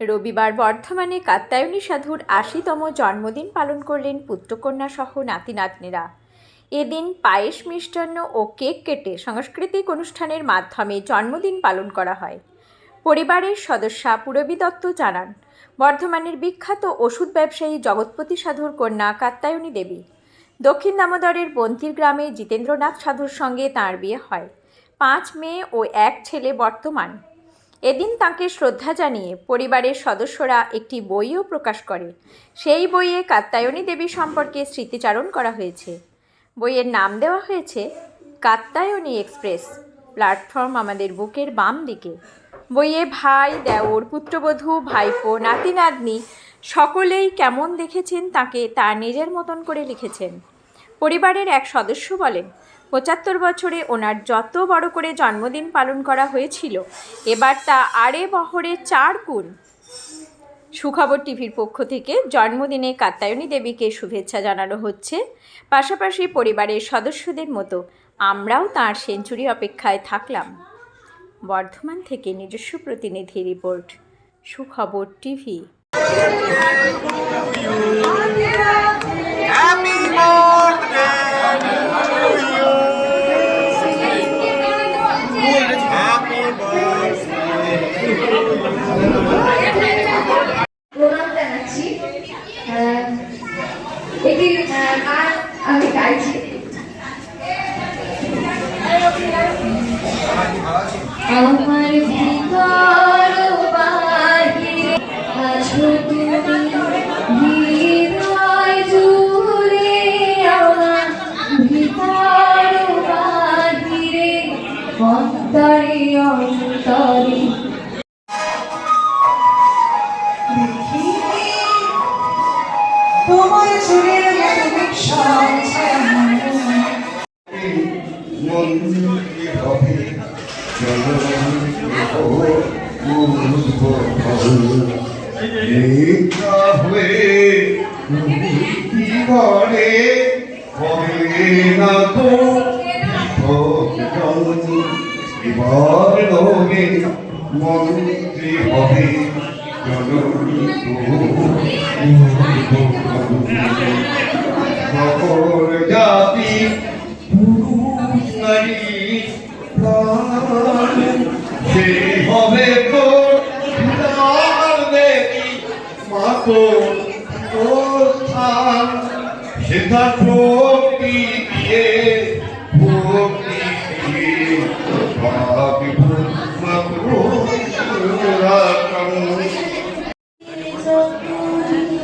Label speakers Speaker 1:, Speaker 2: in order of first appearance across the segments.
Speaker 1: রবিবার বর্ধমানে কাত্যায়নী সাধুর আশিতম জন্মদিন পালন করলেন পুত্রকন্যা সহ নাতি নাতনিরা এদিন পায়েস মিষ্টান্ন ও কেক কেটে সাংস্কৃতিক অনুষ্ঠানের মাধ্যমে জন্মদিন পালন করা হয়। পরিবারের সদস্যা পুরবী দত্ত জানান, বর্ধমানের বিখ্যাত ওষুধ ব্যবসায়ী জগৎপতি সাধুর কন্যা কাত্যায়নী দেবী। দক্ষিণ দামোদরের বন্তির গ্রামে জিতেন্দ্রনাথ সাধুর সঙ্গে তাঁর বিয়ে হয়। পাঁচ মেয়ে ও এক ছেলে বর্তমান। এদিন তাকে শ্রদ্ধা জানিয়ে পরিবারের সদস্যরা একটি বইও প্রকাশ করে। সেই বইয়ে কাত্যায়নী দেবী সম্পর্কে স্মৃতিচারণ করা হয়েছে। বইয়ের নাম দেওয়া হয়েছে, কাত্যায়নী এক্সপ্রেস, প্ল্যাটফর্ম আমাদের বুকের বাম দিকে। বইয়ে ভাই, দেওর, পুত্রবধূ, ভাইপো, নাতি, নাতনি, সকলেই কেমন দেখেছেন তাকে তার নিজের মতন করে লিখেছেন। পরিবারের এক সদস্য বলেন পঁচাত্তর বছরে ওনার যত বড় করে জন্মদিন পালন করা হয়েছিল, এবার তা আড়ে বহরে চার গুণ। সুখবর টিভির পক্ষ থেকে জন্মদিনে কাত্যায়নী দেবীকে শুভেচ্ছা জানানো হচ্ছে। পাশাপাশি পরিবারের সদস্যদের মতো আমরাও তার সেঞ্চুরি অপেক্ষায় থাকলাম। বর্ধমান থেকে নিজস্ব প্রতিনিধি রিপোর্ট, সুখবর টিভি।
Speaker 2: Happy birthday!
Speaker 3: আহ, গান আমি গাইছি আমার ভিতর বাহির আছো
Speaker 4: তোমার চুলের মতো ছায়া
Speaker 2: মন্দির হবে মন্ত্রী হবে সকল জাতি পুরুষ নারী প্রাণ সে হবে তো দেখি মাতো স্থান দিয়ে ভক্তি দিয়ে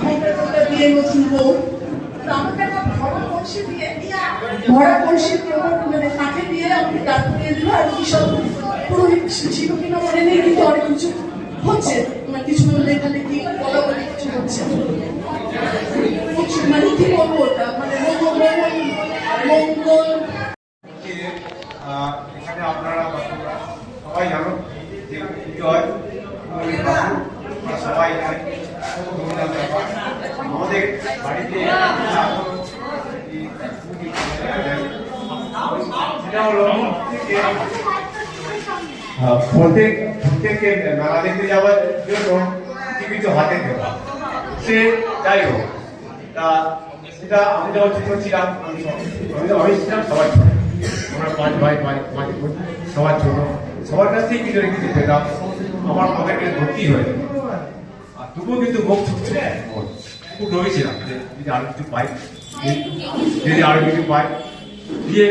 Speaker 4: ঘণ্টা দিয়ে নতুন বউ ভরা কলসি দিয়ে দিয়ে মানে কাঠে দিয়ে আমাকে করিয়ে দিল আর কি সব পুরো ছিল নেই কিন্তু অনেক কিছু হচ্ছে মানে কিছু লেখালেখি বলা বলি কিছু হচ্ছে মানে কি বলব ওটা মানে মঙ্গল মঙ্গল
Speaker 5: যে, আহ, এখানে আপনারা বাচ্চারা সবাই জানো যে পুজো হয় মন্দির বাবু, আমরা সবাই এখানে খুব ধুমধাম ব্যাপার আমাদের বাড়িতে প্রত্যেক প্রত্যেককে মেলা দেখতে যাওয়ার জন্য জীবিত হাতে দেওয়া সে যাই হোক, তা সেটা আমি যখন ছোট ছিলাম, আমি আমি ছিলাম, সবার আমরা পাঁচ ভাই, পাঁচ পাঁচ সবার ছোট সবার কাছ থেকে কিছু কিছু পেতাম। আমার পকেটে ভর্তি হয়ে আর তবুও কিন্তু মুখ ছুটছে খুব রয়েছিলাম যে যদি আরও কিছু পাই যদি আরও কিছু পাই দিয়ে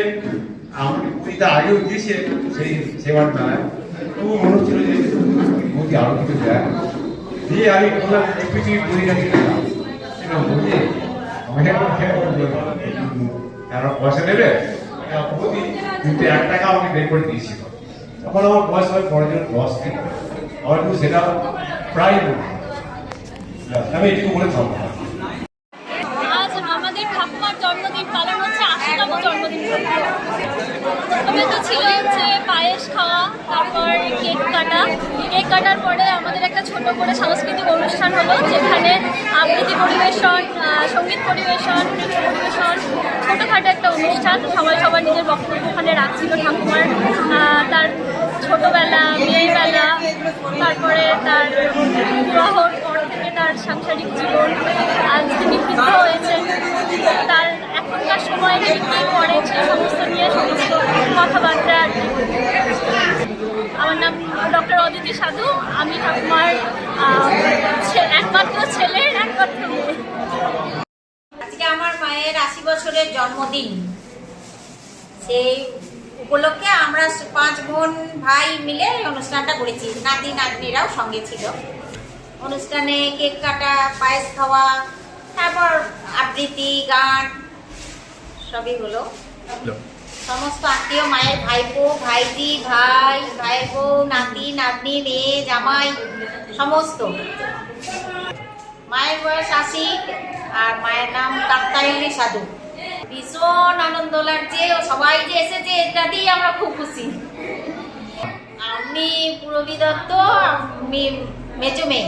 Speaker 5: আমাকে পিতা আগেও দিয়েছে সেই সেবার মেলায়। তবু মনে হচ্ছিল যে মোদি আরও কিছু দেয়। দিয়ে আমি বললাম বই রাখি সেটা মোদি আমাকে পয়সা দেবে কিন্তু এক টাকা আমাকে বের করে দিয়েছিল। তখন আমার বয়স হয় পনেরো জন দশ থেকে আমার কিন্তু সেটা প্রায় আমি এটুকু বলে থামবো
Speaker 6: আজ আমাদের ঠাকুমার জন্মদিন পালন হচ্ছে আশিতম জন্মদিন প্রথমে তো ছিল হচ্ছে পায়েস খাওয়া, তারপর কেক কাটা। কেক কাটার পরে আমাদের একটা ছোট করে সাংস্কৃতিক অনুষ্ঠান হলো, যেখানে আবৃত্তি পরিবেশন সংগীত পরিবেশন, নৃত্য পরিবেশন, ছোটোখাটো একটা অনুষ্ঠান। সবাই সবার নিজের বক্তব্য ওখানে রাখছিল ঠাকুমার। তার ছোটোবেলা, মেয়েবেলা, তারপরে তার বিবাহর পর থেকে তার সাংসারিক জীবন। আজ তিনি হয়েছেন। তার কি। আমার নাম ডক্টর অদিতি সাধু, আমি ঠাকুমার একমাত্র ছেলের
Speaker 7: আজকে আমার মায়ের আশি বছরের জন্মদিন। সেই উপলক্ষে আমরা পাঁচ বোন ভাই মিলে অনুষ্ঠানটা করেছি। নাতি, নাতনিরাও সঙ্গে ছিল। অনুষ্ঠানে কেক কাটা, পায়েস খাওয়া, তারপর আবৃত্তি, গান সবই হলো। সমস্ত আত্মীয় মায়ের ভাইপো ভাইজি ভাই ভাই বউ নাতি নাতনি মেয়ে জামাই সমস্ত। মায়ের বয়স আশি আর মায়ের নাম কাত্তায়নী সাধু। ভীষণ আনন্দ লাগছে সবাই যে এসেছে এটাতেই আমরা খুব খুশি। আমি পুরবী দত্ত আমি মেজো মেয়ে।